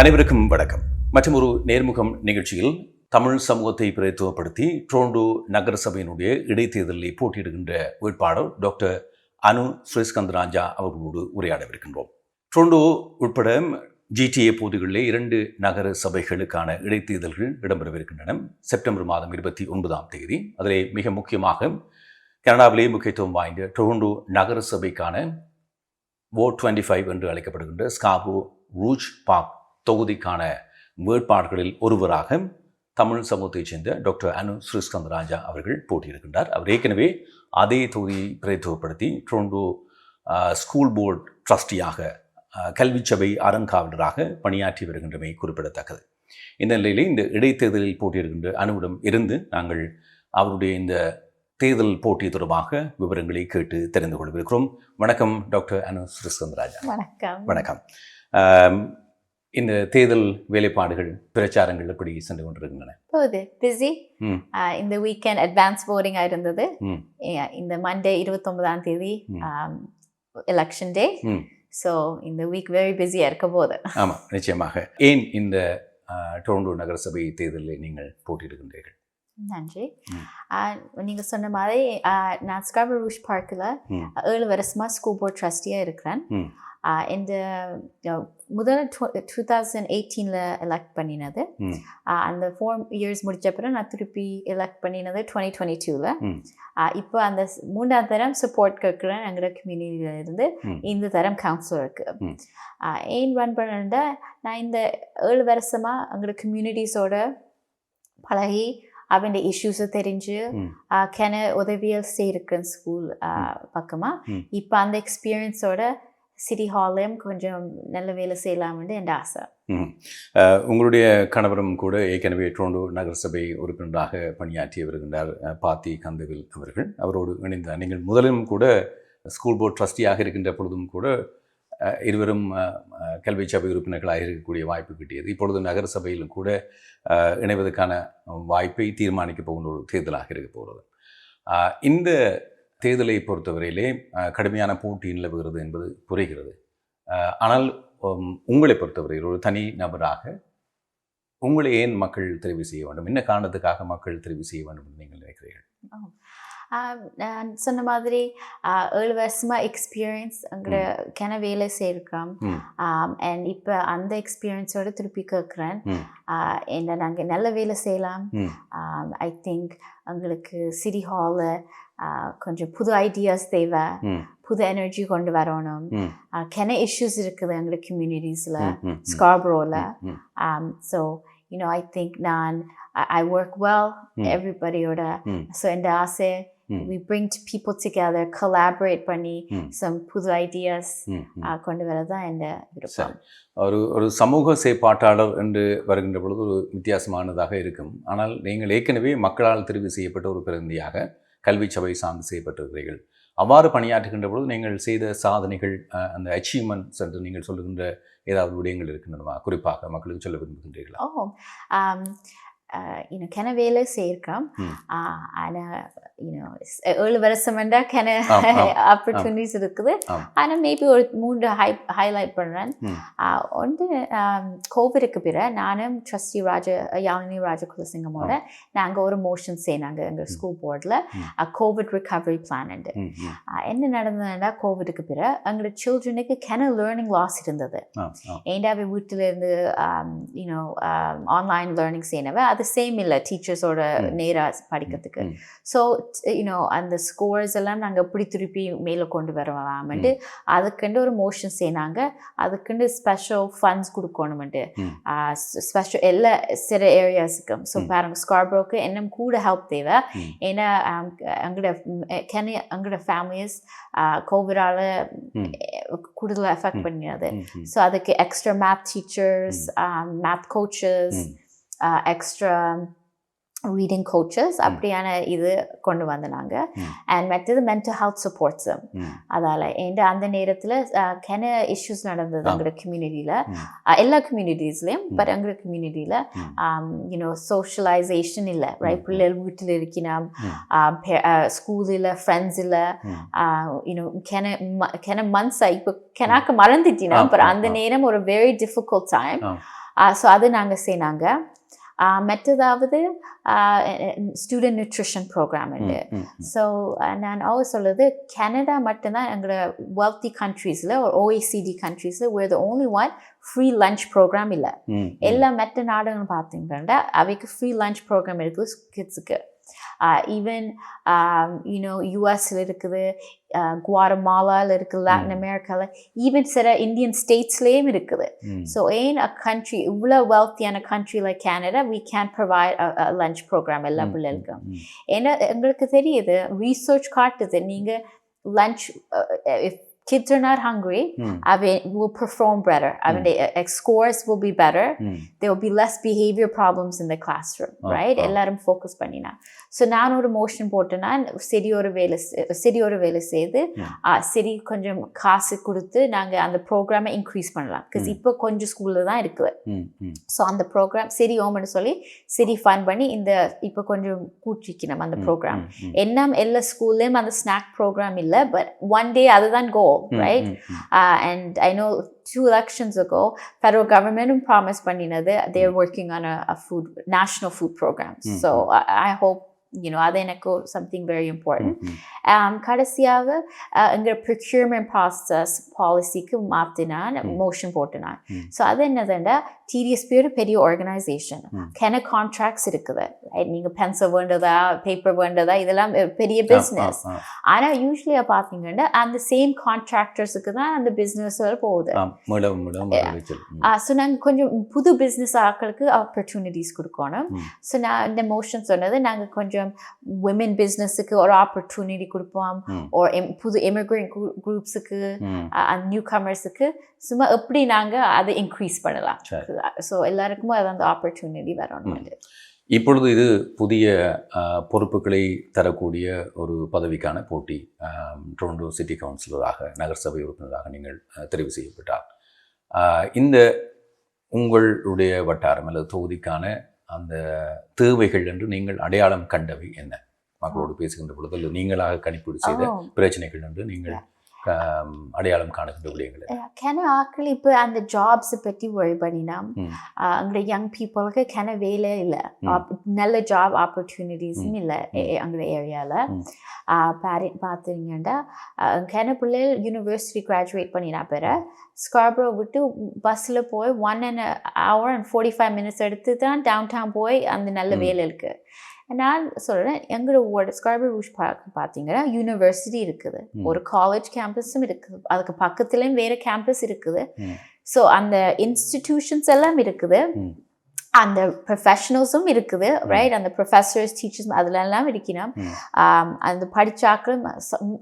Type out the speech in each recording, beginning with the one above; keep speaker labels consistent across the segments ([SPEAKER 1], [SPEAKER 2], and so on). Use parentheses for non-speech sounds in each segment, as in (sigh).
[SPEAKER 1] அனைவருக்கும் வணக்கம். மற்றும் ஒரு நேர்முகம் நிகழ்ச்சியில் தமிழ் சமூகத்தை பிரதித்துவப்படுத்தி ட்ரோண்டோ நகரசபையினுடைய இடைத்தேர்தலில் போட்டியிடுகின்ற வேட்பாளர் டாக்டர் அனு ஸ்ரீஸ்கந்த் ராஜா அவர்களோடு உரையாடவிருக்கின்றோம். ட்ரோண்டோ உட்பட ஜிடிஏ பகுதிகளிலே இரண்டு நகர சபைகளுக்கான இடைத்தேர்தல்கள் இடம்பெறவிருக்கின்றன. செப்டம்பர் மாதம் இருபத்தி ஒன்பதாம் தேதி. அதிலே மிக முக்கியமாக கனடாவிலே முக்கியத்துவம் வாய்ந்த டொரண்டோ நகர சபைக்கான ஓ டுவெண்ட்டி ஃபைவ் என்று அழைக்கப்படுகின்ற ஸ்காபோ ரூஜ் பாக் தொகுதிக்கான வேட்பாளர்களில் ஒருவராக தமிழ் சமூகத்தைச் சேர்ந்த டாக்டர் அனு ஸ்ரீஸ்கந்த் ராஜா அவர்கள் போட்டியிடுகின்றார். அவர் ஏற்கனவே அதே தொகுதியை பிரதித்துவப்படுத்தி டொரண்டோ ஸ்கூல் போர்டு ட்ரஸ்டியாக ஆஹ், கல்விச் சபை அறங்காவலராக பணியாற்றி வருகின்றமை குறிப்பிடத்தக்கது. இந்த நிலையிலே இந்த இடைத்தேர்தலில் போட்டியிடுகின்ற அனுவிடம் இருந்து நாங்கள் அவருடைய இந்த தேர்தல் போட்டி தொடர்பாக விவரங்களை கேட்டு தெரிந்து கொள்ளவிருக்கிறோம் வணக்கம் டாக்டர் அனு ஸ்ரீஸ்கந்த் ராஜா.
[SPEAKER 2] வணக்கம்.
[SPEAKER 1] வணக்கம். இந்த தேர்தல் வேலைப்பாடுகள் பிரச்சாரங்கள் எப்படி சென்று கொண்டிருக்கின்றன?
[SPEAKER 2] போகுது பிஸி. இந்த வீக்கெண்ட் அட்வான்ஸ் voting இருந்தது இந்த மண்டே இருபத்தொன்பதாம் தேதி. Election day. ஸோ இந்த வீக் வெரி பிஸியாக இருக்க போகுது.
[SPEAKER 1] ஆமாம் நிச்சயமாக. ஏன் இந்த டொரண்டோ நகரசபை தேர்தலில் நீங்கள் போட்டியிடுகின்றீர்கள்?
[SPEAKER 2] நன்றி. நீங்கள் சொன்ன மாதிரி நான் ஸ்காபர் ரூஷ் பார்க்கில். ஏழு வருஷமாக ஸ்கூல் போர்ட் ட்ரஸ்டியாக இருக்கிறேன். இந்த முதல்ல டூ தௌசண்ட் எயிட்டீனில் எலெக்ட் பண்ணினது அந்த ஃபோர் இயர்ஸ் முடிச்ச அப்புறம் நான் திருப்பி எலெக்ட் பண்ணினது டுவெண்ட்டி டுவெண்ட்டி டூவில். இப்போ அந்த மூன்றாம் தரம் சப்போர்ட் கேட்குறேன் எங்களோட கம்யூனிட்டியில இருந்து. இந்த தரம் கவுன்சிலருக்கு. ஏன் ரன் பண்ணா நான் இந்த ஏழு வருஷமாக எங்களோட கம்யூனிட்டிஸோட பழகி அவன் இஷ்யூஸை தெரிஞ்சு கென உதவியல் செய்யிருக்கேன் ஸ்கூல் பக்கமாக. இப்போ அந்த எக்ஸ்பீரியன்ஸோட சிட்டி ஹால்லையும் கொஞ்சம் நல்ல வேலை செய்யலாம்னு என் ஆசை.
[SPEAKER 1] உங்களுடைய கணவரும் கூட ஏற்கனவே டொரண்டோ நகரசபை உறுப்பினராக பணியாற்றி வருகின்றார் பாத்தி கந்தவில் அவர்கள். அவரோடு இணைந்தார். நீங்கள் முதலிலும் கூட ஸ்கூல் போர்ட் ட்ரஸ்டியாக இருக்கின்ற பொழுதும் கூட இருவரும் கல்வி சபை உறுப்பினர்களாக இருக்கக்கூடிய வாய்ப்பு கிட்டியது. இப்பொழுது நகரசபையிலும் கூட இணைவதற்கான வாய்ப்பை தீர்மானிக்க போகின்ற ஒரு தேர்தலாக இருக்க போகிறது. இந்த தேர்தலை பொறுத்தவரையிலே கடுமையான போட்டி நிலவுகிறது என்பது புரிகிறது. ஆனால் உங்களை பொறுத்தவரையில் ஒரு தனி நபராக உங்களை ஏன் மக்கள் தெரிவு செய்ய வேண்டும்? என்ன காரணத்துக்காக மக்கள் தெரிவு செய்ய வேண்டும் என்று நீங்கள் நினைக்கிறீர்கள்?
[SPEAKER 2] நான் சொன்ன மாதிரி ஏழு வருஷமா எக்ஸ்பீரியன்ஸ் அங்கே கென வேலை செய்யிருக்கோம். அண்ட் இப்போ அந்த எக்ஸ்பீரியன்ஸோட திருப்பி கேட்குறேன். என்ன நாங்கள் நல்ல வேலை செய்யலாம். ஐ திங்க் எங்களுக்கு சிட்டி ஹாலில் கொஞ்சம் புது ஐடியாஸ் தேவை. புது எனர்ஜி கொண்டு வரணும் கென இஷ்யூஸ் இருக்குது எங்களோட கம்யூனிட்டிஸில். ஸ்கார்பரோவில் you know i think நான் well
[SPEAKER 1] ம்.
[SPEAKER 2] everybodyயோட
[SPEAKER 1] ம்.
[SPEAKER 2] so இந்த ஆசை we bring people together collaborate பண்ணி
[SPEAKER 1] ம்.
[SPEAKER 2] some புது uh, கொண்டு வரதான் இந்த விருப்பம்
[SPEAKER 1] ஒரு ஒரு சமூக செயற்பாட்டாளர் என்று வருகின்ற பொழுது ஒரு வித்தியாசமானதாக இருக்கும் ஆனால் நீங்கள் ஏற்கனவே மக்களால் தெரிவு செய்யப்பட்ட ஒரு பிரதிநிதியாக கல்வி சபை சார்ந்து செய்யப்பட்டிருக்கிறீர்கள். அவ்வாறு பணியாற்றுகின்ற பொழுது நீங்கள் செய்த சாதனைகள் அந்த அச்சீவ்மெண்ட்ஸ் என்று நீங்கள் சொல்லுகின்ற ஏதாவது விடயங்கள் இருக்கின்றனவா? குறிப்பாக மக்களுக்கு சொல்ல விரும்புகின்றீர்களா?
[SPEAKER 2] You know கென வேலை செய்யிருக்கோம்
[SPEAKER 1] ம்.
[SPEAKER 2] uh, ஆனால் யூனோ ஏழு வருஷம் வேண்டாம் கென
[SPEAKER 1] ஆம், ஆம்,
[SPEAKER 2] ஆப்பர்ச்சுனிட்டிஸ் இருக்குது. ஆனால் மேபி ஒரு மூன்று ஹை ஹைலைட் பண்ணுறேன். ஒன்று கோவிடுக்கு பிற நானும் ட்ரஸ்டி ராஜ யாழினி ராஜகுலசிங்கமோட நாங்கள் ஒரு மோஷன் செய்யினாங்க எங்கள் ஸ்கூல் போர்டில். கோவிட் ரிகவரி பிளான்
[SPEAKER 1] ம், ம்.
[SPEAKER 2] என்ன நடந்ததுன்னா கோவிடுக்கு பிற எங்களோட சில்ட்ரனுக்கு கென லேர்னிங் லாஸ் இருந்தது. ஏண்டாவே வீட்டில் இருந்து யூனோ ஆன்லைன் லேர்னிங் செய்யணவ அது சேம் இல்லை டீச்சர்ஸோட. நேராக படிக்கிறதுக்கு. ஸோ யூனோ அந்த ஸ்கோர்ஸ் எல்லாம் நாங்கள் எப்படி திருப்பி மேலே கொண்டு வரலாம்ட்டு அதுக்குண்டு ஒரு மோஷன் செய்யினாங்க அதுக்குண்டு ஸ்பெஷல் ஃபண்ட்ஸ் கொடுக்கணுமெண்டு. ஸ்பெஷல் எல்லா சில ஏரியாஸுக்கும் ஸோ. பாருங்க ஸ்கார்பரோக்கு இன்னும் கூட ஹெல்ப் தேவை. ஏன்னா எங்களோட கென எங்களோட ஃபேமிலிஸ் கோவிடால
[SPEAKER 1] ம்.
[SPEAKER 2] கூடுதல் எஃபெக்ட்
[SPEAKER 1] ம்.
[SPEAKER 2] ஸோ அதுக்கு extra math teachers math coaches. Extra reading coaches அப்படியான இது கொண்டு வந்தாங்க
[SPEAKER 1] ம்.
[SPEAKER 2] அண்ட் மற்றது மென்டல் ஹெல்த் சப்போர்ட்ஸும். அதால் ஏண்ட அந்த நேரத்தில் கென இஷ்யூஸ் நடந்தது. எங்களோட கம்யூனிட்டியில். எல்லா கம்யூனிட்டிஸ்லேயும். பட் எங்களோட கம்யூனிட்டியில். யூனோ சோஷியலைசேஷன் இல்லை ரைட். பிள்ளைகள் வீட்டில் இருக்கணும். ஸ்கூல் இல்லை ஃப்ரெண்ட்ஸ் இல்லை. யூனோ கென கென மந்த்ஸ் இப்போ கெனாக்கு மறந்துட்டினா அப்புறம் அந்த. நேரம் ஒரு வெரி டிஃபிகல்ட் டைம். ஸோ அது நாங்கள் செய்னாங்க மற்றதாவது ஸ்டூடெண்ட் நியூட்ரிஷன் ப்ரோக்ராம் உண்டு. ஸோ நான் அவர் சொல்றது கனடா மட்டும்தான் எங்களோட wealthy கண்ட்ரீஸில் ஒரு ஓஏசிடி கண்ட்ரீஸில் where the only one free lunch programme இல்லை. எல்லா மெட்ட நாடுகளும் பார்த்தீங்கன்னா அவைக்கு ஃப்ரீ லஞ்ச் ப்ரோக்ராம் இருக்குது கிட்ஸுக்கு ஈவன் யூனோ யூஎஸ்ல இருக்குது குவாரமாலாவில் இருக்குது லாட்டின் அமெரிக்காவில் ஈவன் சில இந்தியன் ஸ்டேட்ஸ்லேயும் இருக்குது. ஸோ ஏன் அ கண்ட்ரி இவ்வளோ வெல்த்தியான country like Canada we can provide lunch programme எல்லா பிள்ளைகளுக்கும் ஏன்னா எங்களுக்கு தெரியுது ரீசர்ச் காட்டுது நீங்கள் lunch kids are not hungry
[SPEAKER 1] ம்,
[SPEAKER 2] அவன் will perform better அவனுடைய uh, scores will be better
[SPEAKER 1] ம்.
[SPEAKER 2] there will be less behavior problems in the classroom
[SPEAKER 1] ah,
[SPEAKER 2] right
[SPEAKER 1] ஆ.
[SPEAKER 2] எல்லாரும் ஃபோக்கஸ் பண்ணினா ஸோ நான் ஒரு மோஷன் போட்டேன்னா ஒரு வேலை செ- சரி ஒரு வேலை செய்து. ஆ, சரி கொஞ்சம் காசு கொடுத்து நாங்கள் அந்த ப்ரோக்ராமை இன்க்ரீஸ் பண்ணலாம் பிகாஸ்
[SPEAKER 1] ம்.
[SPEAKER 2] இப்போ கொஞ்சம் ஸ்கூலில் தான் இருக்குது. ஸோ அந்த ப்ரோக்ராம் சரி ஓமன்னு சொல்லி சரி ஃபன் பண்ணி இந்த இப்போ கொஞ்சம் கூட்டிக்கணும் அந்த ப்ரோக்ராம். என்ன எல்லா ஸ்கூல்லையும் அந்த ஸ்நாக் ப்ரோக்ராம் இல்லை பட் ஒன் டே அதுதான் கோல்
[SPEAKER 1] ம், ம்.
[SPEAKER 2] Uh, and I know two elections ago, federal government promised Paninade they're working on a, a food national food program.
[SPEAKER 1] Mm,
[SPEAKER 2] So I, I hope you know Adenako something very important.
[SPEAKER 1] ம், ம்.
[SPEAKER 2] Um, கடைசியாக uh, இந்த procurement process பாலிசிக்கு மாற்றினான்
[SPEAKER 1] Mm.
[SPEAKER 2] Motion போட்டினான்
[SPEAKER 1] Mm.
[SPEAKER 2] So அது என்னதுண்டா TDSB ஒரு பெரிய ஆர்கனைசேஷன். கென கான்ட்ராக்ட்ஸ் இருக்குது ரைட் நீங்கள் பென்சில் வேண்டதா பேப்பர் வேண்டதா இதெல்லாம் பெரிய பிஸ்னஸ் ஆனால் யூஸ்வலியாக பார்த்தீங்கன்னா அந்த சேம் கான்ட்ராக்டர்ஸுக்கு தான் அந்த பிஸ்னஸ் போகுது. ஸோ நாங்கள் கொஞ்சம் புது பிஸ்னஸ் ஆட்களுக்கு ஆப்பர்ச்சுனிட்டிஸ் கொடுக்கணும். ஸோ நான் இந்த மோஷன் சொன்னது நாங்கள் கொஞ்சம் விமன் பிஸ்னஸுக்கு ஒரு ஆப்பர்ச்சுனிட்டி கொடுப்போம். ஒரு புது இமிக்ரெண்ட் குரூப்ஸுக்கு நியூ கமர்ஸுக்கு சும்மா எப்படி நாங்கள் அதை இன்க்ரீஸ் பண்ணலாம்?
[SPEAKER 1] சரி.
[SPEAKER 2] ஸோ எல்லாருக்குமே அது அந்த ஆப்பர்ச்சுனிட்டி வரணும் அது.
[SPEAKER 1] இப்பொழுது இது புதிய பொறுப்புகளை தரக்கூடிய ஒரு பதவிக்கான போட்டி டொரண்டோ சிட்டி கவுன்சிலராக நகரசபை உறுப்பினராக நீங்கள் தெரிவு செய்யப்பட்டார் இந்த உங்களுடைய வட்டாரம் அல்லது தொகுதிக்கான அந்த தேவைகள் என்று நீங்கள் அடையாளம் கண்டவை என்ன மக்களோடு பேசுகின்ற பொழுது அல்லது நீங்களாக கணிப்பீடு செய்த. பிரச்சனைகள் என்று நீங்கள் அடையாளம் காணுகின்ற விடயங்கள்?
[SPEAKER 2] கென இப்போ அந்த ஜாப்ஸை பற்றி worry பண்ணினா
[SPEAKER 1] ம்.
[SPEAKER 2] அங்கே யங் பீப்புளுக்கு கென வேலை இல்லை. நல்ல ஜாப் ஆப்பர்ச்சுனிட்டிஸும் இல்லை. அங்கே ஏரியாவில். பாரி பார்த்தீங்கன்னா கென பிள்ளைகள் யூனிவர்சிட்டி கிராஜுவேட் பண்ணினா பிற ஸ்கார்ப்ரோ விட்டு பஸ்ஸில் போய் one and hour and forty five minutes எடுத்து தான் டவுன் டவுன் போய் அந்த நல்ல. வேலை இருக்குது நான் சொல்கிறேன் எங்களோட ஸ்கார்பர் ரூஷ் பார்க்க பார்த்தீங்கன்னா யூனிவர்சிட்டி இருக்குது. ஒரு காலேஜ் கேம்பஸும் இருக்குது. அதுக்கு பக்கத்துலேயும் வேறு கேம்பஸ் இருக்குது. ஸோ அந்த இன்ஸ்டிடியூஷன்ஸ் எல்லாம் இருக்குது. அந்த ப்ரொஃபஷனல்ஸும் இருக்குது ரைட் அந்த ப்ரொஃபஸர்ஸ் டீச்சர்ஸ் அதிலெல்லாம் இருக்கணும் அந்த படிச்சாக்களும்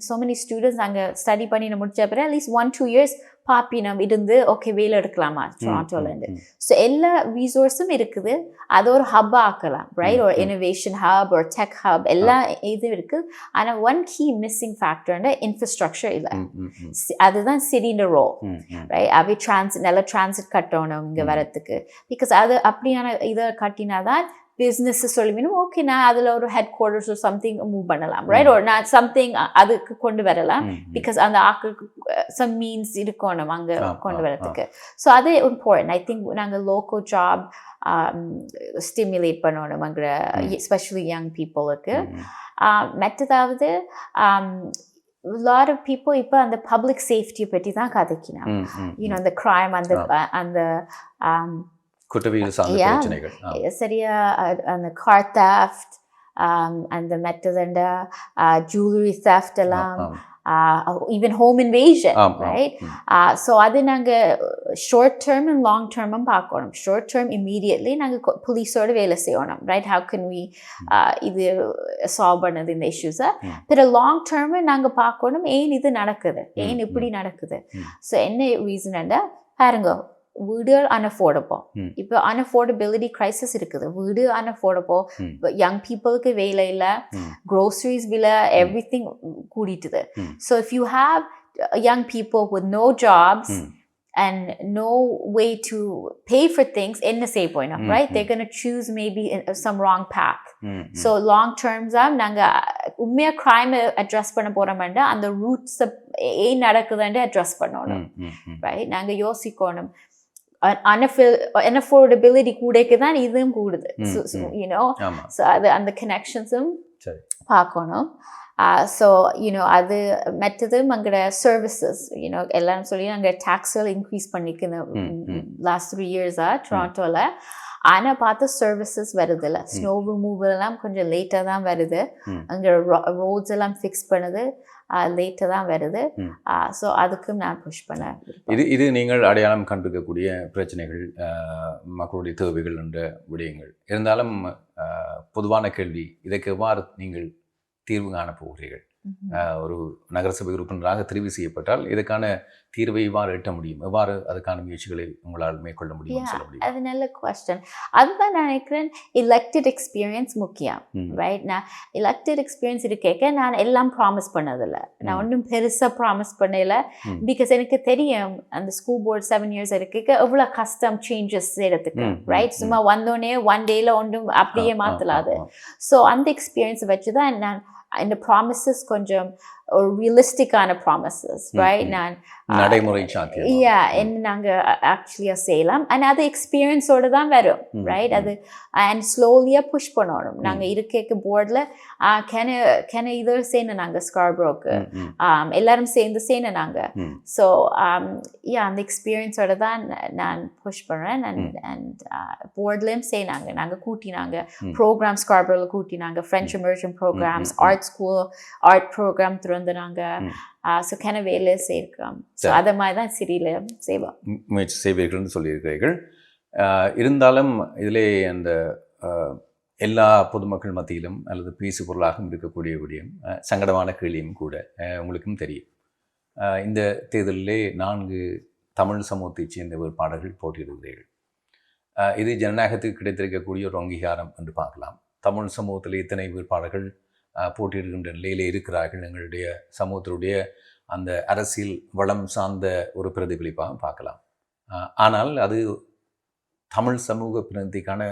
[SPEAKER 2] so many students அங்கே ஸ்டடி பண்ணி முடிச்ச பிறகு at least one two years பாப்பினம் இருந்து ஓகே வேலை எடுக்கலாமா டொராண்டோலேருந்து. ஸோ எல்லா ரிசோர்ஸும் இருக்குது அது ஒரு ஹப் ஆக்கலாம் ரைட் ஒரு. இனோவேஷன் ஹப் ஒரு டெக் ஹப் எல்லா இதுவும் இருக்குது ஆனால் ஒன் கீ மிஸ்ஸிங் ஃபேக்டர்னா இன்ஃப்ராஸ்ட்ரக்சர் இல்லை. அதுதான் சிட்டின்ற ரோ. ரைட் அவை டிரான்சிட் நல்ல டிரான்சிட் கட்டணும் இங்கே. வரத்துக்கு பிகாஸ் அது அப்படியான இதை கட்டினா தான் பிஸ்னஸ் சொல்லுவீனும் ஓகே நான் அதில் ஒரு ஹெட் குவார்டர்ஸ் சம்திங் மூவ் பண்ணலாம். ரைட் ஒரு நான் சம்திங் அதுக்கு கொண்டு வரலாம். பிகாஸ் அந்த ஆக்களுக்கு சம் மீன்ஸ் இருக்கணும் அங்கே கொண்டு வரதுக்கு. ஸோ அது இம்பார்ட்டன்ட் ஐ திங்க் நாங்கள் லோக்கல் ஜாப் ஸ்டிமுலேட் பண்ணணும் அங்கே. எஸ்பெஷலி யங் பீப்புளுக்கு. மற்றதாவது லாட் ஆஃப் பீப்புள் இப்போ அந்த பப்ளிக் சேஃப்டியை பற்றி தான்
[SPEAKER 1] ம்,
[SPEAKER 2] யூனோ. அந்த crime அந்த அந்த um,
[SPEAKER 1] குற்றவியல் சார்ந்த. பிரச்சனைகள்.
[SPEAKER 2] சரியா அந்த கார் um, அந்த மெத்ததண்ட ஜுவல்லரி theft எல்லாம் even home invasion. Right. So அது நாங்கள் ஷார்ட் டேர்ம் அண்ட் லாங் டேர்மும் பார்க்கணும் ஷார்ட் டேர்ம் இம்மீடியட்லி நாங்கள் போலீஸோட வேலை செய்யணும் ரைட் ஹவு கேன் வி இது சால்வ் பண்ணது இந்த இஷ்யூஸை. பிற லாங் டேர்மு நாங்கள் பார்க்கணும் ஏன் இது நடக்குது ஏன் இப்படி நடக்குது. ஸோ என்ன ரீசன் பாருங்க வீடு அன்அஃபோர்டபுள். இப்போ அன்அஃபோர்டபிலிட்டி கிரைசிஸ் இருக்குது வீடு அன்அஃபோர்டபுள். யங் பீப்புளுக்கு வேலை இல்லை groceries விலை everything கூடிட்டுது. So if you have young people with no jobs
[SPEAKER 1] ம்.
[SPEAKER 2] and no way to pay for things என்ன செய்ய போயிடும்
[SPEAKER 1] Mm,
[SPEAKER 2] right
[SPEAKER 1] mm.
[SPEAKER 2] they're going to choose maybe in- some wrong path
[SPEAKER 1] ம், ம்.
[SPEAKER 2] So long டேர்ம்ஸாக நாங்கள் உண்மையாக க்ரைமை address பண்ண போகிறோம்னா அந்த ரூட்ஸை ஏன் நடக்குதுன்ட்டு அட்ரஸ் பண்ணணும். ரைட் நாங்கள் யோசிக்கணும் அன்அஃபோர்டபிலிட்டி கூடக்கு தான் இதுவும் கூடுது.
[SPEAKER 1] ஆமா.
[SPEAKER 2] ஸோ அது அந்த கனெக்ஷன்ஸும். பார்க்கணும். ஸோ யூனோ அது மற்றது எங்களோட சர்வீசஸ் யூனோ எல்லாரும் சொல்லி நாங்கள் டேக்ஸில் இன்க்ரீஸ் பண்ணிக்கணும். லாஸ்ட் த்ரீ இயர்ஸாக டொராண்டோவில் ஆனால் பார்த்து சர்வீசஸ் வருது இல்லை ஸ்னோ ரிமூவல் எல்லாம் கொஞ்சம் லேட்டாக தான் வருது. அங்கே ரோட்ஸ் எல்லாம் ஃபிக்ஸ் பண்ணுது. லேட்டாக தான் வருது. ஸோ அதுக்கும் நான் புஷ் பண்ணேன்
[SPEAKER 1] இது இது நீங்கள் அடையாளம் கண்டிருக்கக்கூடிய பிரச்சனைகள் மக்களுடைய தேவைகள் என்ற விடயங்கள். இருந்தாலும் பொதுவான கேள்வி இதற்கு எவ்வாறு நீங்கள் தீர்வு காணப் போகிறீர்கள் ஒரு நகரசபை உறுப்பினராக தெரிவு செய்யப்பட்டால் இதற்கான தீர்வை எவ்வாறு எட்ட முடியும் எவ்வாறு அதுக்கான முயற்சிகளை உங்களால் மேற்கொள்ள முடியும்
[SPEAKER 2] Yeah,
[SPEAKER 1] சொல்ல முடியும்
[SPEAKER 2] அது நல்ல கொஸ்டின் அதுதான் நான் நினைக்கிறேன் எலெக்டட் எக்ஸ்பீரியன்ஸ் முக்கியம். ரைட் நான் எலெக்டட் எக்ஸ்பீரியன்ஸ் இருக்கேக்க நான் எல்லாம் ப்ராமிஸ் பண்ணதில்ல நான். ஒன்றும் பெருசாக ப்ராமிஸ் பண்ணல. பிகாஸ் எனக்கு தெரியும் அந்த ஸ்கூல் போர்ட் செவன் இயர்ஸ் இருக்க எவ்வளோ கஷ்டம் சேஞ்சஸ் செய்யறதுக்கு ரைட். சும்மா வந்தோடனே ஒன் டேல ஒன்றும் அப்படியே மாற்றலாது. ஸோ அந்த எக்ஸ்பீரியன்ஸ் வச்சு தான் நான் இந்த ப்ராமிசஸ் கொஞ்சம் ஒரு ரியலிஸ்டிக்கான ப்ராமிசஸ் ரைட். நான் (laughs)
[SPEAKER 1] நடைமுறை
[SPEAKER 2] யா என்ன நாங்கள் ஆக்சுவலியாக செய்யலாம் அண்ட் அது எக்ஸ்பீரியன்ஸோடு தான் வரும் ரைட். அது அண்ட் ஸ்லோலியாக புஷ் பண்ணணும். நாங்கள் இருக்க போர்டில் கென கென இது செய்யணும் நாங்கள் ஸ்கார்ப்ரோக்கு எல்லாரும் சேர்ந்து செய்யணும் நாங்கள். ஸோ யா அந்த எக்ஸ்பீரியன்ஸோட தான் நான் புஷ் பண்ணுறேன் அண்ட். அண்ட் போர்ட்லேயும் செய்யினாங்க நாங்கள் கூட்டினாங்க. ப்ரோக்ராம் ஸ்கார்பரில் கூட்டினாங்க French immersion programmes. Art school art programme திறந்துனாங்க
[SPEAKER 1] ம்.
[SPEAKER 2] ஸோ கென வேலை செய்யிருக்கோம் ஸோ. அதை மாதிரி தான் சிறியில் செய்வோம்
[SPEAKER 1] மு- முயற்சி செய்வீர்கள்னு சொல்லியிருக்கிறீர்கள். இருந்தாலும் இதிலே அந்த எல்லா பொதுமக்கள் மத்தியிலும் அல்லது பேசு பொருளாகவும் இருக்கக்கூடிய விடயம் சங்கடமான கேள்வியும் கூட உங்களுக்கும் தெரியும். இந்த தேர்தலிலே நான்கு தமிழ் சமூகத்தைச் சேர்ந்த வேட்பாளர்கள் போட்டியிடுகிறீர்கள். இது ஜனநாயகத்துக்கு கிடைத்திருக்கக்கூடிய ஒரு அங்கீகாரம் என்று பார்க்கலாம். தமிழ் சமூகத்தில் இத்தனை வேட்பாளர்கள் போட்டியிடுகின்ற நிலையிலே இருக்கிறார்கள். எங்களுடைய சமூகத்தினுடைய அந்த அரசியல் வளம் சார்ந்த ஒரு பிரதிபலிப்பாக பார்க்கலாம். ஆனால் அது தமிழ் சமூக பிரதிநிதிக்கான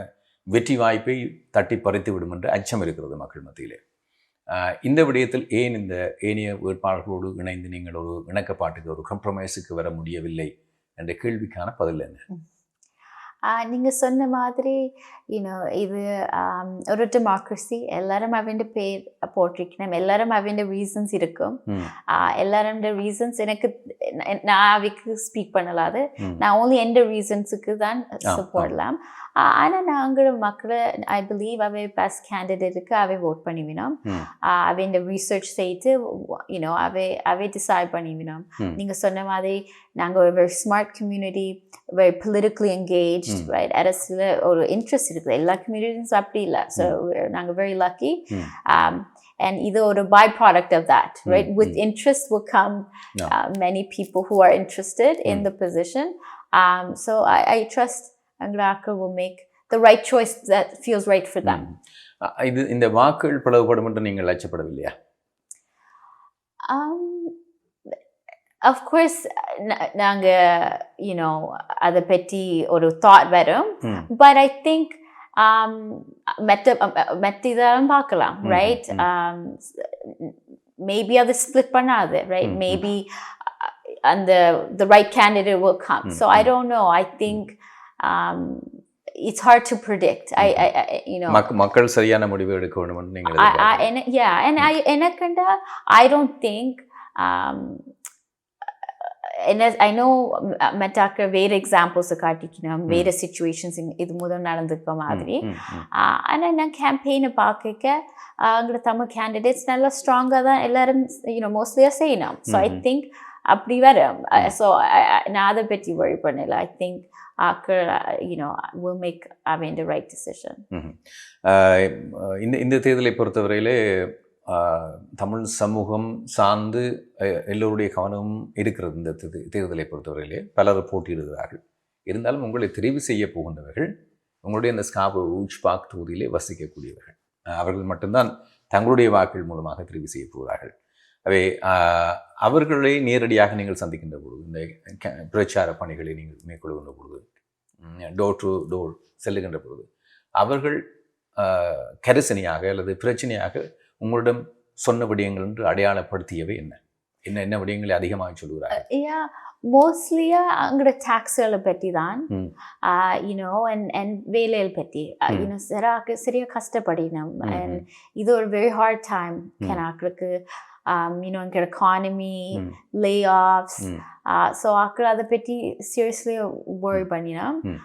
[SPEAKER 1] வெற்றி வாய்ப்பை தட்டி பறித்து விடும் என்ற அச்சம் இருக்கிறது மக்கள் மத்தியிலே. இந்த விடயத்தில் ஏன் இந்த ஏனைய வேட்பாளர்களோடு இணைந்து நீங்கள் ஒரு இணக்கப்பாட்டுக்கு ஒரு கம்ப்ரமைஸுக்கு வர முடியவில்லை? என்ற கேள்விக்கான பதில் என்ன?
[SPEAKER 2] நீங்கள் சொன்ன மாதிரி யூனோ இது ஒரு டெமோக்ரஸி எல்லாரும் அவன் பேர் போட்டிருக்கணும் எல்லாரும் அவன் ரீசன்ஸ் இருக்கும். எல்லாரும் ரீசன்ஸ் எனக்கு நான் அவைக்கு ஸ்பீக் பண்ணலாது. நான் ஓன்லி எந்த ரீசன்ஸுக்கு தான். போடலாம் ஆனால் நாங்கள் மக்களை ஐ பிலீவ் அவை பெஸ்ட் கேண்டிடேட்டுக்கு அவை ஓட் பண்ணிவினோம்
[SPEAKER 1] ம்.
[SPEAKER 2] அவை இந்த ரீசர்ச் செய்து யூனோ அவை அவை டிசைட் பண்ணிவினோம்
[SPEAKER 1] ம்.
[SPEAKER 2] நீங்கள் சொன்ன மாதிரி நாங்கள் ஒரு very smart community very politically engage
[SPEAKER 1] ம்.
[SPEAKER 2] ரைட் அரசில் ஒரு இன்ட்ரெஸ்ட் இருக்குது எல்லா கம்யூனிட்டிஸும் அப்படி இல்லை ஸோ நாங்கள் வெரி லக்கி
[SPEAKER 1] ம்.
[SPEAKER 2] um, and either or a byproduct of that, right?
[SPEAKER 1] Mm,
[SPEAKER 2] With
[SPEAKER 1] mm.
[SPEAKER 2] interest will come
[SPEAKER 1] Yeah.
[SPEAKER 2] uh, many people who are interested in
[SPEAKER 1] Mm.
[SPEAKER 2] the position. Um, so I, I trust Angraka will make the right choice that feels right for them.
[SPEAKER 1] இது இந்த வாக்குகள் பிளவுபடும் என்று நீங்கள் அச்சப்படவில்லையா
[SPEAKER 2] Um, of course, நாங்க you know அதை பற்றி ஒரு thought வரும் but I think um, மெத்த மெத்த இதெல்லாம் பார்க்கலாம் right um, maybe அதை split பண்ணாது right maybe uh, and the the right candidate will come so I don't know I think um, it's hard to predict. I, I, I you know.
[SPEAKER 1] மக்- மக்கள் சரியான முடிவு எடுக்க வேண்டும் என்று நீங்கள்
[SPEAKER 2] yeah, and I, எனக்கண்டா I don't think, um, and as I know மெட்டாக்க வேறு எக்ஸாம்பிள்ஸை காட்டிக்கணும் வேறு situations இது முதல் நடந்திருக்க மாதிரி.
[SPEAKER 1] ம், ம்,
[SPEAKER 2] ஆனால் நான் கேம்பெயினை பார்க்க அங்கே தமிழ் கேண்டிடேட்ஸ் நல்லா ஸ்ட்ராங்காக தான் எல்லாரும் யூனோ மோஸ்ட்லியாக செய்யணும் ஸோ ஐ. திங்க் அப்படி வரும் ஸோ நான் அதை பற்றி worry பண்ணல. ஐ திங்க் ஆக்கள் யூனோ வில் மேக் அவன் த ரைட் டிசிஷன்
[SPEAKER 1] இந்த இந்த தேர்தலை பொறுத்தவரையிலே uh, தமிழ் சமூகம் சார்ந்து எல்லோருடைய கவனமும் இருக்கிறது இந்த தேர்தலை பொறுத்தவரையிலே. பலர் போட்டியிடுகிறார்கள். இருந்தாலும் உங்களை தெரிவு செய்ய போகின்றவர்கள் உங்களுடைய அந்த ஸ்காப் ஊச் பாக் தொகுதியிலே வசிக்கக்கூடியவர்கள். அவர்கள் மட்டும்தான் தங்களுடைய வாக்குகள் மூலமாக தெரிவு செய்ய போகிறார்கள். அவை அவர்களை நேரடியாக நீங்கள் சந்திக்கின்ற பொழுது இந்த பிரச்சார பணிகளை நீங்கள் மேற்கொள்கின்ற பொழுது டோர் டு டோர் செல்லுகின்ற பொழுது அவர்கள் கரிசனையாக அல்லது பிரச்சனையாக உங்களிடம் சொன்ன விடயங்கள் என்று அடையாளப்படுத்தியவை என்ன என்ன என்ன விடயங்களை அதிகமாக சொல்கிறார்கள்
[SPEAKER 2] யா மோஸ்ட்லியா அங்கட டாக்ஸ்களை பற்றி தான். யூனோ அண்ட் அண்ட் வேலைகள் பற்றி. யூனோ சரியாக சரியா கஷ்டப்படினோம் அண்ட். இது ஒரு வெரி ஹார்ட் டைம்
[SPEAKER 1] ம்.
[SPEAKER 2] கணாக்களுக்கு யூனோ எங்களோட எக்கானமி
[SPEAKER 1] ம்.
[SPEAKER 2] லே ஆஃப்ஸ்
[SPEAKER 1] ம்.
[SPEAKER 2] ஸோ ஆக்கள் அதை பற்றி சீரியஸ்லி worry பண்ணினோம்
[SPEAKER 1] ம்.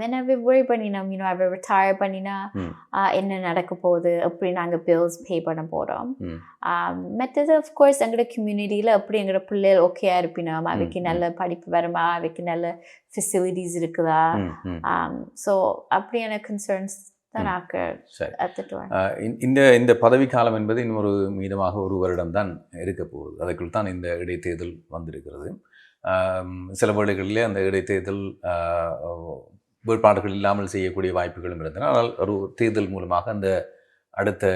[SPEAKER 2] என்ன worry பண்ணினோம் யூனோ அவ ரிட்டையர் பண்ணினா
[SPEAKER 1] ம்.
[SPEAKER 2] ஆஹ் என்ன நடக்க போகுது எப்படி நாங்கள் பில்ஸ் பே பண்ண போகிறோம். மற்றது அஃப்கோர்ஸ் எங்களோட கம்யூனிட்டியில் எப்படி எங்களோட பிள்ளைகள் ஓகேயா இருப்பினோம் அவைக்கு. நல்ல படிப்பு வருமா அவைக்கு நல்ல ஃபெசிலிட்டிஸ் இருக்குதா. ஸோ அப்படியான கன்சர்ன்ஸ்
[SPEAKER 1] இந்த- இந்த பதவி காலம் என்பது இன்னொரு மீதமாக ஒரு வருடம் தான் இருக்க போகுது. அதற்குள் தான் இந்த இடைத்தேர்தல் வந்திருக்கிறது. சில வேளைகளிலே அந்த இடைத்தேர்தல் வேட்பாளர்கள் இல்லாமல் செய்யக்கூடிய வாய்ப்புகளும் இருந்தன. ஆனால் ஒரு தேர்தல் மூலமாக அந்த அடுத்த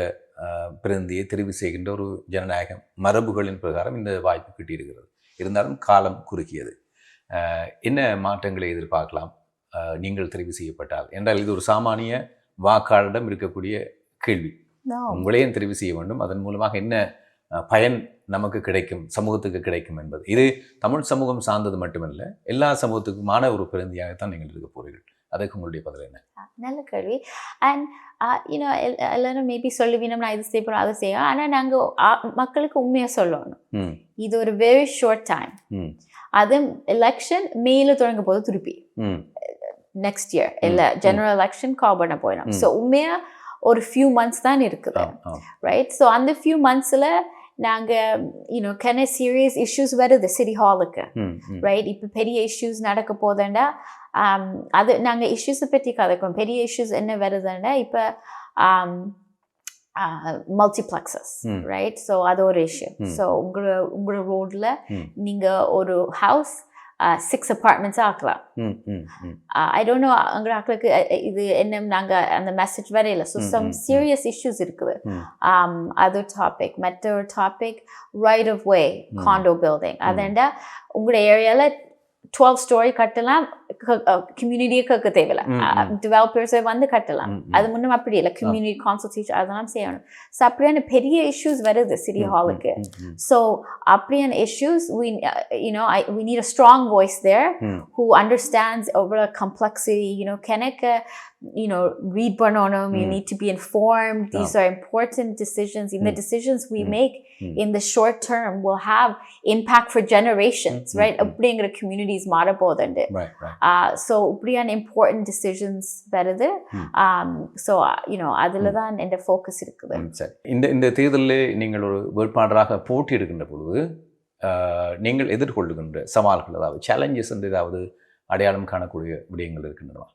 [SPEAKER 1] பிரதிநிதியை தெரிவு செய்கின்ற ஒரு ஜனநாயக மரபுகளின் பிரகாரம் இந்த வாய்ப்பு கிட்டியிருக்கிறது. இருந்தாலும் காலம் குறுக்கியது என்ன மாற்றங்களை எதிர்பார்க்கலாம்? நீங்கள் தெரிவு செய்யப்பட்டால். என்றால் இது ஒரு சாமானிய வாக்காளரிடம் இருக்கக்கூடிய கேள்வி. உங்களையும் தெரிவு செய்ய வேண்டும். அதன் மூலமாக என்ன பயன் நமக்கு கிடைக்கும் சமூகத்துக்கு கிடைக்கும் என்பது. இது தமிழ் சமூகம் சார்ந்தது மட்டுமல்ல எல்லா சமூகத்துக்குமான ஒரு பிரதிநிதியாகத்தான் நீங்கள் இருக்க போறீர்கள். அதுக்கு உங்களுடைய பதில் என்ன?
[SPEAKER 2] நல்ல கேள்வி. அண்ட் யூனோ எல்லாரும் மேபி சொல்லுவீங்க நான் இது செய்யணும் அதை செய்ய. ஆனால் நாங்கள் மக்களுக்கு உண்மையாக சொல்லணும். இது ஒரு வெரி ஷார்ட் டைம் அது எலெக்ஷன் மேல தொடங்க போது திருப்பி. நெக்ஸ்ட் இயர் இல்லை. ஜெனரல் எலெக்ஷன் பண்ண போயிடும். ஸோ உண்மையாக ஒரு ஃபியூ மந்த்ஸ் தான் இருக்குது. ரைட் ஸோ அந்த ஃபியூ மந்த்ஸில் நாங்கள் யூனோ கன சீரியஸ் இஷ்யூஸ் வருது சிட்டி ஹாலுக்கு ரைட் இப்போ பெரிய இஷ்யூஸ் நடக்க போதேண்டா? அது நாங்கள் இஷ்யூஸை பற்றி கதைக்கோம் பெரிய இஷ்யூஸ் என்ன வருதுன்னா இப்போ மல்டிப்ளெக்ஸஸ். ரைட் ஸோ அது ஒரு இஷ்யூ. ஸோ உங்களோட உங்களோட ரோட்டில்
[SPEAKER 1] ம்.
[SPEAKER 2] நீங்கள் ஒரு ஹவுஸ் சிக்ஸ் அப்பார்ட்மெண்ட்ஸ் ஆக்கலாம் ஐ டோன்ட் நோ அங்கே ஆக்களுக்கு இது என்ன நாங்கள் அந்த மெசேஜ் வரையில ஸோ சம். சீரியஸ் இஷ்யூஸ் இருக்குது other topic மற்ற ஒரு topic right of way. Condo building. அதண்டா உங்களோட ஏரியாவில் டுவெல் ஸ்டோரி கட்டலாம் கம்யூனிட்டியே கேட்க தேவையில்ல.
[SPEAKER 1] ம், ம்.
[SPEAKER 2] டெவலப்பர்ஸை வந்து கட்டலாம்.
[SPEAKER 1] ம், ம்.
[SPEAKER 2] அது முன்னும் அப்படி இல்லை. கம்யூனிட்டி கான்சல்டேஷன் அதெல்லாம் செய்யணும். ஸோ அப்படியான பெரிய இஷ்யூஸ் வருது சிட்டி
[SPEAKER 1] ம்,
[SPEAKER 2] ஹாலுக்கு
[SPEAKER 1] ம், ம்,
[SPEAKER 2] So, அப்படியான issues, we, uh, you know, I, we need a strong voice there
[SPEAKER 1] ம்.
[SPEAKER 2] who understands over complexity, you know, you read you
[SPEAKER 1] Mm.
[SPEAKER 2] need to be informed. These are important decisions. The
[SPEAKER 1] Mm.
[SPEAKER 2] decisions we
[SPEAKER 1] Mm.
[SPEAKER 2] make
[SPEAKER 1] Mm.
[SPEAKER 2] in the short term will have impact for generations,
[SPEAKER 1] Mm, mm,
[SPEAKER 2] right?
[SPEAKER 1] mm.
[SPEAKER 2] அப்படிங்கிற communities மாற போதுண்டு.
[SPEAKER 1] Right, right.
[SPEAKER 2] Uh, so, இப்படியான important decisions வருது.
[SPEAKER 1] Mm.
[SPEAKER 2] Um, so, uh, you know, அதில்
[SPEAKER 1] Mm.
[SPEAKER 2] தான் இந்த focus இருக்குது.
[SPEAKER 1] சரி இந்த இந்த தேர்தலில் நீங்கள் ஒரு வேட்பாளராக போட்டியிடுகின்ற பொழுது நீங்கள் எதிர்கொள்ளுகின்ற சவால்கள் அதாவது சேலஞ்சஸ் என்று ஏதாவது அடையாளம் காணக்கூடிய விடயங்கள் இருக்கின்றன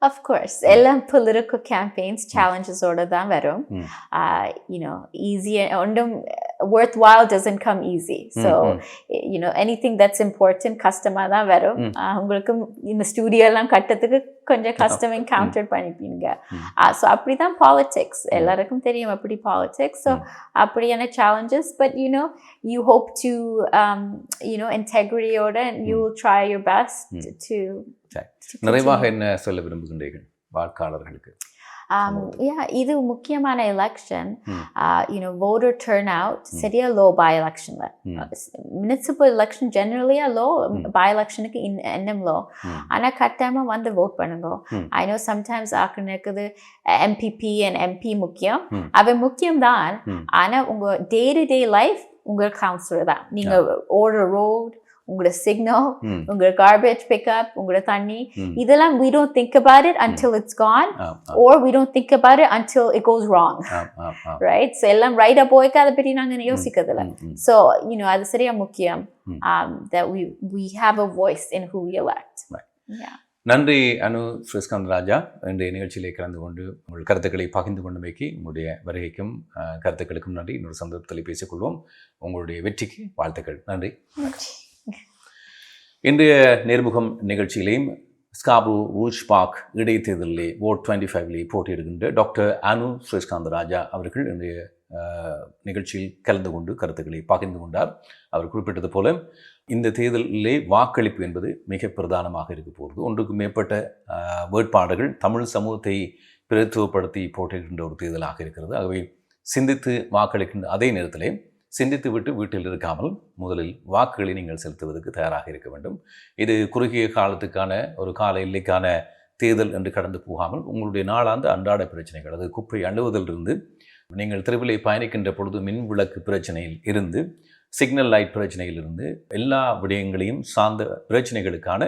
[SPEAKER 2] Of course, எல்லாம் political campaigns challenges ஓட தான் வரும்.
[SPEAKER 1] Mm.
[SPEAKER 2] Uh, you know, easy ஒன்றும் worthwhile doesn't come easy. So,
[SPEAKER 1] ம்,
[SPEAKER 2] you know, anything that's important கஷ்டமா தான் வரும்.
[SPEAKER 1] Mm.
[SPEAKER 2] Uh, உங்களுக்கு இந்த ஸ்டுடியோ எல்லாம் கட்டத்துக்கு கொஞ்சம் கஷ்டம் encounter பண்ணிப்பீங்க.
[SPEAKER 1] Mm.
[SPEAKER 2] Uh, so அப்படிதான் politics. எல்லாருக்கும் தெரியும் அப்படி politics. So
[SPEAKER 1] Mm.
[SPEAKER 2] அப்படியான challenges, but you know, you hope to, um, you know, integrity ஓட and you
[SPEAKER 1] Mm.
[SPEAKER 2] will try your best
[SPEAKER 1] Mm.
[SPEAKER 2] to,
[SPEAKER 1] சரி.
[SPEAKER 2] to
[SPEAKER 1] நிறைவாக. என்ன சொல்ல விரும்புகின்றீர்கள் வாக்காளர்களுக்கு
[SPEAKER 2] Um, yeah, இது முக்கியமான uh, you know, voter turnout. சரியா low by electionல.
[SPEAKER 1] ம்.
[SPEAKER 2] municipal election generally low,
[SPEAKER 1] ம்.
[SPEAKER 2] by electionக்கு in என்னம் low.
[SPEAKER 1] ம்.
[SPEAKER 2] ஆனா கட்டாயமா வந்து vote பண்ணுங்க. I know sometimes ஆக்குனக்குது MPP and MP முக்கியம். அவை முக்கியம் தான். ஆனா உங்க day to day life உங்க கவுன்சிலர் தான். நீங்க order road, உங்களோட
[SPEAKER 1] ம்.
[SPEAKER 2] உங்களோட garbage pickup, உங்களோட தண்ணி. இதெல்லாம் we don't think about it until it's gone.
[SPEAKER 1] ஆம், ஆம்,
[SPEAKER 2] or we don't think about it until it goes wrong.
[SPEAKER 1] ஆம், ஆம், ஆம்.
[SPEAKER 2] right? So எல்லாம் ரைட்டா போய்க்க அதை பற்றி நாங்க யோசிக்கிறதில்ல. you know அது சரியா முக்கியம்.
[SPEAKER 1] ம்.
[SPEAKER 2] that we we have a voice in who we elect.
[SPEAKER 1] Right.
[SPEAKER 2] yeah.
[SPEAKER 1] நன்றி அனு ஸ்ரீஸ்காந்த் ராஜா. இன்றைய நிகழ்ச்சியிலே கலந்து கொண்டு உங்கள் கருத்துக்களை பகிர்ந்து கொண்டமைக்கு உங்களுடைய வருகைக்கும் கருத்துக்களுக்கும் நன்றி. இன்னொரு சந்தர்ப்பத்தில் பேசிக்கொள்வோம் உங்களுடைய வெற்றிக்கு வாழ்த்துக்கள். நன்றி. இன்றைய நேர்முகம் நிகழ்ச்சியிலேயும் ஸ்காபு ரூஜ் பாக் இடைத்தேர்தலிலே ஓட் டுவெண்ட்டி ஃபைவ்லே போட்டியிடுகின்ற டாக்டர் அனு ஸ்ரீஸ்காந்த் ராஜா அவர்கள் இன்றைய நிகழ்ச்சியில் கலந்து கொண்டு கருத்துக்களை பகிர்ந்து கொண்டார். அவர் குறிப்பிட்டது போல இந்த தேர்தலிலே வாக்களிப்பு என்பது மிக பிரதானமாக இருக்க போகிறது. ஒன்றுக்கு மேற்பட்ட வேட்பாடுகள் வேட்பாளர்கள் தமிழ் சமூகத்தை பிரதித்துவப்படுத்தி போட்டியிடுகின்ற ஒரு தேர்தலாக இருக்கிறது. ஆகவே சிந்தித்து வாக்களிக்கின்ற அதே நேரத்திலே சிந்தித்து விட்டு வீட்டில் இருக்காமல் முதலில் வாக்குகளை நீங்கள் செலுத்துவதற்கு தயாராக இருக்க வேண்டும். இது குறுகிய காலத்துக்கான ஒரு கால எல்லைக்கான தேர்தல் என்று கடந்து போகாமல் உங்களுடைய நாளாந்த அன்றாட பிரச்சனைகள் அது குப்பை அண்டுவதிலிருந்து நீங்கள் திருவிழை பயணிக்கின்ற பொழுது மின் விளக்கு பிரச்சனையில் இருந்து சிக்னல் லைட் பிரச்சனையிலிருந்து எல்லா விடயங்களையும் சார்ந்த பிரச்சனைகளுக்கான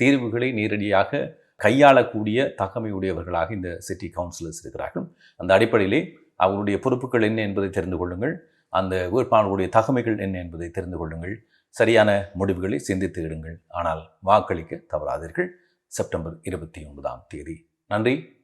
[SPEAKER 1] தீர்வுகளை நேரடியாக கையாளக்கூடிய தகமையுடையவர்களாக இந்த சிட்டி கவுன்சிலர்ஸ் இருக்கிறார்கள். அந்த அடிப்படையிலே அவருடைய பொறுப்புகள் என்ன என்பதை தெரிந்து கொள்ளுங்கள். அந்த வேட்பாளர்களுடைய தகமைகள் என்ன என்பதை தெரிந்து கொள்ளுங்கள். சரியான முடிவுகளை சிந்தித்து இடுங்கள். ஆனால் வாக்களிக்க தவறாதீர்கள். செப்டம்பர் இருபத்தி ஒன்பதாம் தேதி. நன்றி.